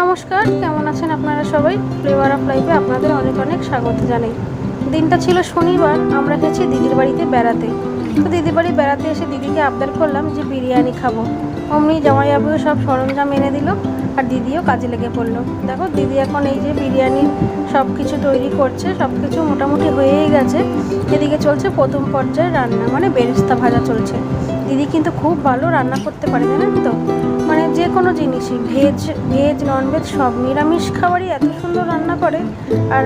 নমস্কার, কেমন আছেন আপনারা সবাই? ফ্লেভার অফ লাইফে আপনাদের অনেক অনেক স্বাগত জানাই। দিনটা ছিল শনিবার, আমরা গেছি দিদির বাড়িতে বেড়াতে। তো দিদির বাড়ি বেড়াতে এসে দিদিকে আবদার করলাম যে বিরিয়ানি খাব। অমনি জামাইবাবুও সব সরঞ্জাম এনে দিল আর দিদিও কাজে লেগে পড়ল। দেখো, দিদি এখন এই যে বিরিয়ানি সব কিছু তৈরি করছে সব কিছু মোটামুটি হয়েই গেছে। এদিকে চলছে প্রথম পর্যায়ে রান্না মানে বেরেস্তা ভাজা চলছে। দিদি কিন্তু খুব ভালো রান্না করতে পারে, জানেন তো? যে কোনো জিনিসই, ভেজ ভেজ ননভেজ সব নিরামিষ খাবারই এত সুন্দর রান্না করে, আর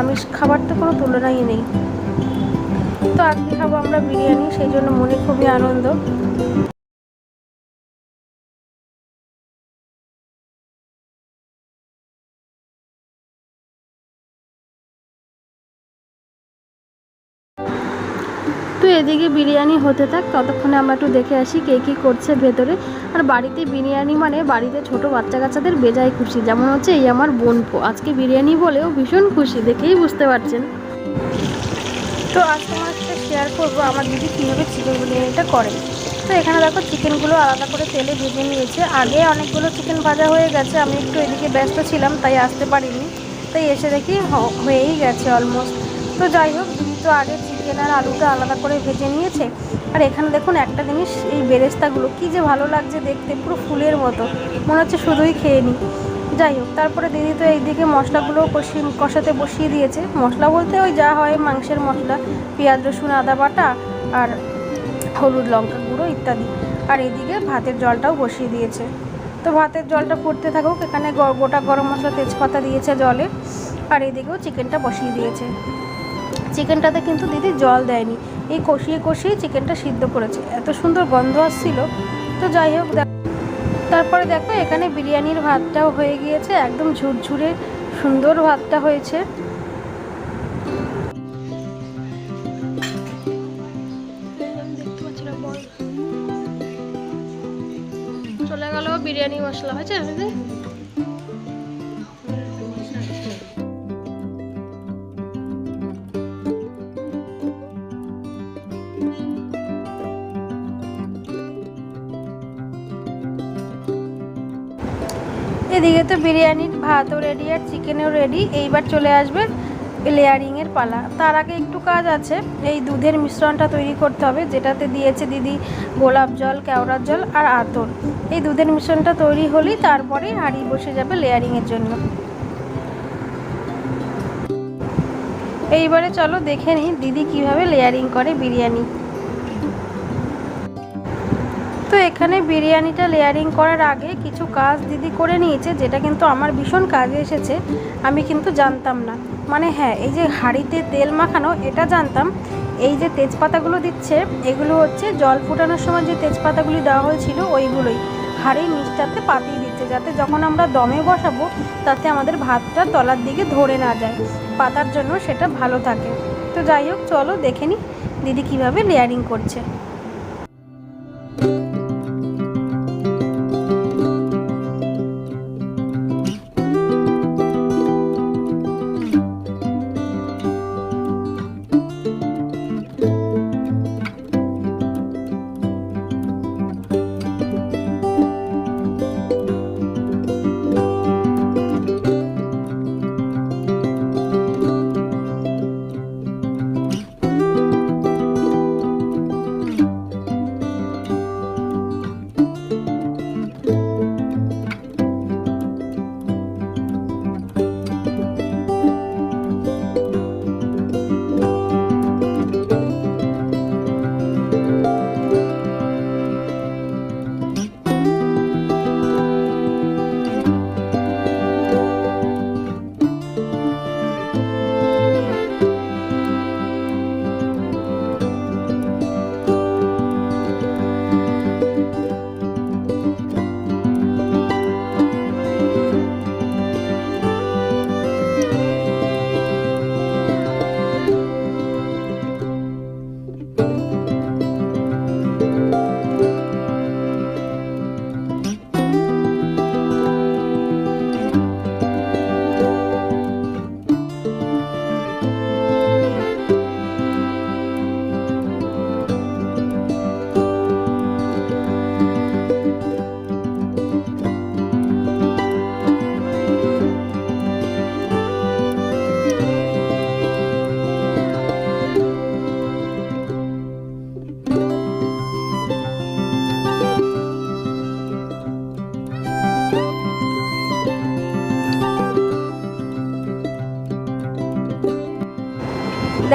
আমিষ খাবার তো কোনো তুলনাই নেই। তো আজকে খাব আমরা বিরিয়ানি, সেই জন্য মনে খুবই আনন্দ। তো এদিকে বিরিয়ানি হতে থাক, ততক্ষণে আমরা একটু দেখে আসি কে কী করছে ভেতরে। আর বাড়িতে বিরিয়ানি মানে বাড়িতে ছোট বাচ্চা কাচ্চাদের বেজায় খুশি, যেমন হচ্ছে এই আমার বোনপো। আজকে বিরিয়ানি বলেও ভীষণ খুশি, দেখেই বুঝতে পারছেন। তো আজ তোমার সাথে শেয়ার করব, আমার দিদি কীভাবে চিকেন বিরিয়ানিটা করে। তো এখানে দেখো চিকেনগুলো আলাদা করে তেলে ভেজে নিয়েছে। আগে অনেকগুলো চিকেন ভাজা হয়ে গেছে, আমি একটু এদিকে ব্যস্ত ছিলাম, তাই আসতে পারিনি। তাই এসে দেখি হয়েই গেছে অলমোস্ট তো যাই হোক দিদি তো আগে চিকেন আর আলুটা আলাদা করে ভেজে নিয়েছে। আর এখানে দেখুন একটা জিনিস, এই বেরেস্তাগুলো, কী যে ভালো লাগছে দেখতে, পুরো ফুলের মতো। মনে হচ্ছে শুধুই খেয়ে নিই যাই হোক, তারপরে দিদি তো এইদিকে মশলাগুলো কষি, কষাতে বসিয়ে দিয়েছে। মশলা বলতে ওই যা হয়, মাংসের মশলা, পেঁয়াজ, রসুন, আদা বাটা আর হলুদ লঙ্কা গুঁড়ো ইত্যাদি। আর এদিকে ভাতের জলটাও বসিয়ে দিয়েছে। তো ভাতের জলটা ফুটতে থাকুক, এখানে গোটা গরম মশলা তেজপাতা দিয়েছে জলে। আর এদিকেও চিকেনটা বসিয়ে দিয়েছে। চিকেনটাতে কিন্তু দিদি জল দেয়নি। এই কষিয়ে কষিয়ে চিকেনটা সিদ্ধ করেছে। এত সুন্দর গন্ধ আসছিল। তো যাই হোক তারপরে দেখো, এখানে বিরিয়ানির ভাতটাও হয়ে গিয়েছে। একদম ঝুরঝুরে সুন্দর ভাতটা হয়েছে। চলে গেল বিরিয়ানি মশলা। হয়েছে এদিকে তো বিরিয়ানির ভাতও রেডি আর চিকেনও রেডি এইবার চলে আসবে লেয়ারিংয়ের পালা। তার আগে একটু কাজ আছে। এই দুধের মিশ্রণটা তৈরি করতে হবে, যেটাতে দিয়েছে দিদি গোলাপ জল, কেওড়ার জল আর আতর। এই দুধের মিশ্রণটা তৈরি হলেই তারপরে হাঁড়ি বসে যাবে লেয়ারিংয়ের জন্য। এইবারে চলো দেখে নিই দিদি কীভাবে লেয়ারিং করে বিরিয়ানি। তো এখানে বিরিয়ানিটা লেয়ারিং করার আগে কিছু কাজ দিদি করে নিয়েছে, যেটা কিন্তু আমার ভীষণ কাজে এসেছে, আমি কিন্তু জানতাম না। মানে হ্যাঁ এই যে হাঁড়িতে তেল মাখানো, এটা জানতাম। এই যে তেজপাতাগুলো দিচ্ছে, এগুলো হচ্ছে জল ফোটানোর সময় যে তেজপাতাগুলি দেওয়া হয়েছিল, ওইগুলোই। হাঁড়ির নিচটাতে পাতিয়ে দিচ্ছে, যাতে যখন আমরা দমে বসাবো, তাতে আমাদের ভাতটা তলার দিকে ধরে না যায়। পাতার জন্য সেটা ভালো থাকে। তো যাই হোক, চলো দেখে নিই দিদি কীভাবে লেয়ারিং করছে।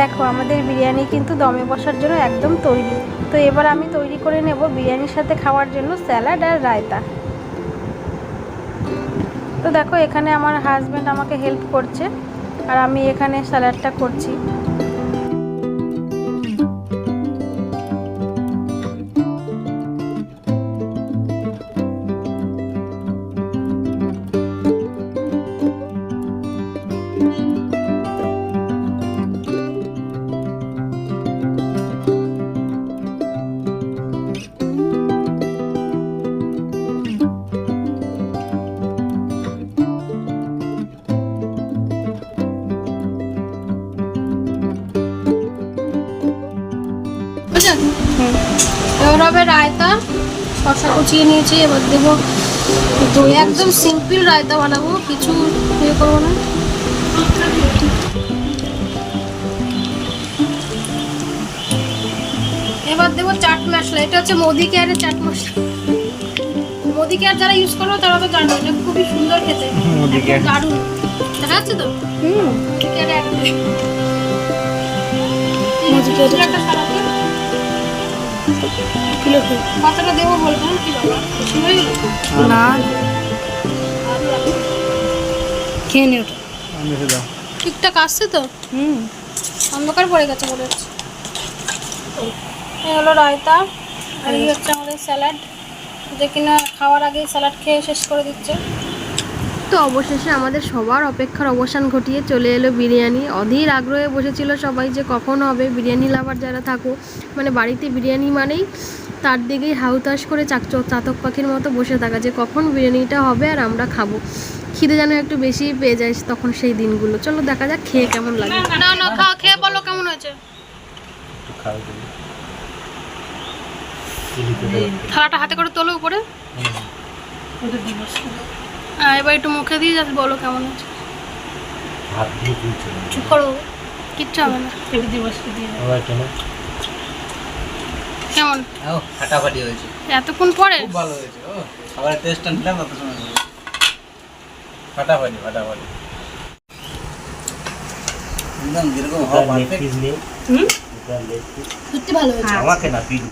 দেখো, আমাদের বিরিয়ানি কিন্তু দমে বসার জন্য একদম তৈরি। তো এবার আমি তৈরি করে নেব বিরিয়ানির সাথে খাওয়ার জন্য স্যালাড আর রায়তা। তো দেখো, এখানে আমার হাজব্যান্ড আমাকে হেল্প করছে, আর আমি এখানে স্যালাডটা করছি। কুচিয়ে নিয়েছি এবার দেবো দই একদম সিম্পল রায়তা বানাবো কিছু ইয়ে করব না। এবার দেবো চাট মশলা এটা হচ্ছে মোদি কেয়ারের চাট মশলা। মোদি কেয়ার যারা ইউজ করো তারা তো জানো এটা খুবই সুন্দর খেতে। দারুণ। দেখা যাচ্ছে তো? হুম। মোদি কেয়ার একটা সারাতে কিলো কতটা দেবো বলব? কি বাবা না। খেয়ে নে ওটা ঠিকঠাক আসছে তো? হুম। অন্ধকার পড়ে গেছে মনে হচ্ছে। এই হলো রায়তা আর এই হচ্ছে আমাদের স্যালাড। যে কিনা খাওয়ার আগে স্যালাড খেয়ে শেষ করে দিচ্ছে। তো অবশেষে আমাদের সবার অপেক্ষার অবসান ঘটিয়ে চলে এলো বিরিয়ানি। অধীর আগ্রহে বসেছিল সবাই যে কখন হবে বিরিয়ানি লাভার যারা থাকো। মানে বাড়িতে বিরিয়ানি মানেই তার দিকেই হাউতাস করে চাক চাতক পাখির মতো বসে থাকা যে কখন বিরিয়ানিটা হবে আর আমরা খাব। খিদে যেন একটু বেশি পেয়ে যায় তখন সেই দিনগুলো। চলো দেখা যাক খেয়ে কেমন লাগে। না না খাও খেয়ে বলো কেমন হয়েছে। একটু খাও তুমি। থালাটা হাতে করে তোলো উপরে। হ্যাঁ এবার একটু মুখে দিয়ে যাতে বলো কেমন হয়েছে হাত দিয়ে তুলছে চুপ করো কিচ্ছু হবে না। আবার কেন? কেমন? ও ফাটাফাটি হয়েছে। এতক্ষণ পরে? খুব ভালো হয়েছে ও। খাবারের টেস্টটা নিলাম তত সময় ধরে। ফাটাফাটি ফাটাফাটি। একদম যেরকম হওয়া পারফেক্ট হুম? সত্যি ভালো হয়েছে। আমাকে না পিস